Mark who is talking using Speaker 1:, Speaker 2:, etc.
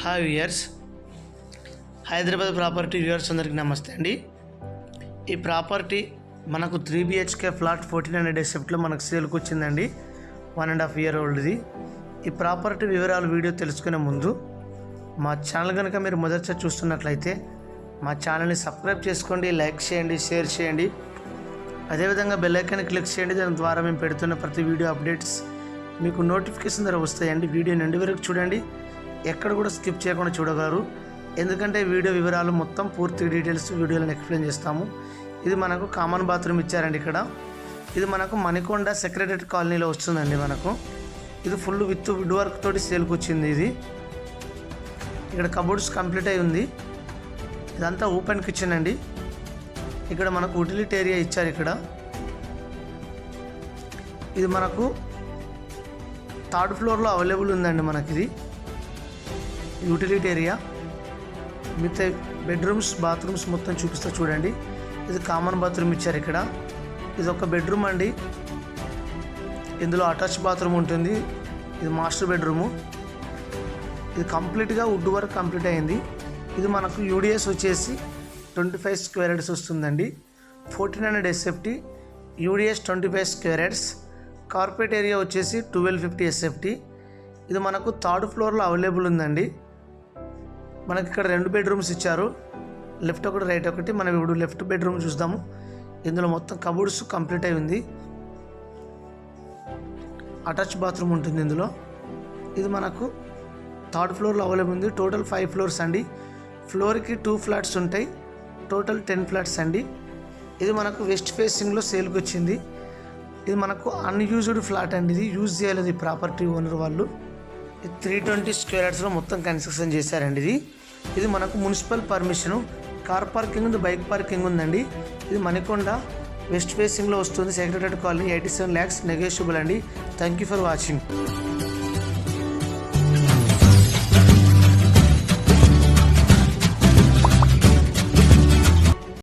Speaker 1: Hi viewers. Hyderabad property viewers అందరికీ నమస్తే అండి. ఈ ప్రాపర్టీ మనకు three BHK flat fourteen hundred ఎస్ఎఫ్ట్లో మనకు సేల్కి వచ్చిందండి. వన్ అండ్ హాఫ్ ఇయర్ ఓల్డ్ది. ఈ ప్రాపర్టీ వివరాలు వీడియో తెలుసుకునే ముందు మా ఛానల్ కనుక మీరు మొదటిసారి చూస్తున్నట్లయితే మా ఛానల్ని సబ్స్క్రైబ్ చేసుకోండి లైక్ చేయండి షేర్ చేయండి. అదేవిధంగా బెల్ ఐకాన్ క్లిక్ చేయండి. దాని ద్వారా మేము పెడుతున్న ప్రతి వీడియో అప్డేట్స్ మీకు నోటిఫికేషన్ ద్వారా వస్తాయండి. వీడియో ఎండు వరకు చూడండి. ఎక్కడ కూడా స్కిప్ చేయకుండా చూడగలరు. ఎందుకంటే వీడియో వివరాలు మొత్తం పూర్తి డీటెయిల్స్ వీడియోలను ఎక్స్ప్లెయిన్ చేస్తాము. ఇది మనకు కామన్ బాత్రూమ్ ఇచ్చారండి ఇక్కడ. ఇది మనకు మణికొండ సెక్రటరీ కాలనీలో వస్తుందండి మనకు. ఇది ఫుల్ విత్ వుడ్ వర్క్ తోటి సేల్కి వచ్చింది ఇది. ఇక్కడ కబోర్డ్స్ కంప్లీట్ అయి ఉంది. ఇదంతా ఓపెన్ కిచెన్ అండి. ఇక్కడ మనకు ఉటిలిటీ ఏరియా ఇచ్చారు ఇక్కడ. ఇది మనకు థర్డ్ ఫ్లోర్లో అవైలబుల్ ఉందండి మనకి ఇది యూటిలిటీ ఏరియా. మిగతా బెడ్రూమ్స్ బాత్రూమ్స్ మొత్తం చూపిస్తా చూడండి. ఇది కామన్ బాత్రూమ్ ఇచ్చారు ఇక్కడ. ఇది ఒక బెడ్రూమ్ అండి. ఇందులో అటాచ్ బాత్రూమ్ ఉంటుంది. ఇది మాస్టర్ బెడ్రూము. ఇది కంప్లీట్గా వుడ్ వర్క్ కంప్లీట్ అయింది. ఇది మనకు యూడిఎస్ వచ్చేసి ట్వంటీ ఫైవ్ స్క్వేర్ హెడ్స్ వస్తుందండి. Fourteen hundred SFT UDS twenty five square yards. Corporate area వచ్చేసి ట్వెల్వ్ ఫిఫ్టీ ఎస్ఎఫ్టీ ఇది మనకు థర్డ్ ఫ్లోర్లో అవైలబుల్ ఉందండి. మనకి ఇక్కడ రెండు బెడ్రూమ్స్ ఇచ్చారు. లెఫ్ట్ ఒకటి రైట్ ఒకటి. మనం ఇప్పుడు లెఫ్ట్ బెడ్రూమ్ చూద్దాము. ఇందులో మొత్తం కబోర్డ్స్ కంప్లీట్ అయి ఉంది. అటాచ్ బాత్రూమ్ ఉంటుంది ఇందులో. ఇది మనకు థర్డ్ ఫ్లోర్లో అవైలబుల్ ఉంది. టోటల్ ఫైవ్ ఫ్లోర్స్ అండి. ఫ్లోర్కి టూ ఫ్లాట్స్ ఉంటాయి. టోటల్ టెన్ ఫ్లాట్స్ అండి. ఇది మనకు వెస్ట్ ఫేసింగ్లో సేల్కి వచ్చింది ఇది మనకు అన్యూజ్డ్ ఫ్లాట్ అండి. ఇది యూజ్ చేయలేదు ప్రాపర్టీ ఓనర్ వాళ్ళు. త్రీ ట్వంటీ స్క్వేర్ యార్డ్స్లో మొత్తం కన్స్ట్రక్షన్ చేశారండి ఇది. ఇది మనకు మున్సిపల్ పర్మిషను కార్ పార్కింగ్ ఉంది బైక్ పార్కింగ్ ఉందండి. ఇది మణికొండ వెస్ట్ ఫేసింగ్లో వస్తుంది. Secretary colony eighty seven lakhs negotiable అండి. Thank you for watching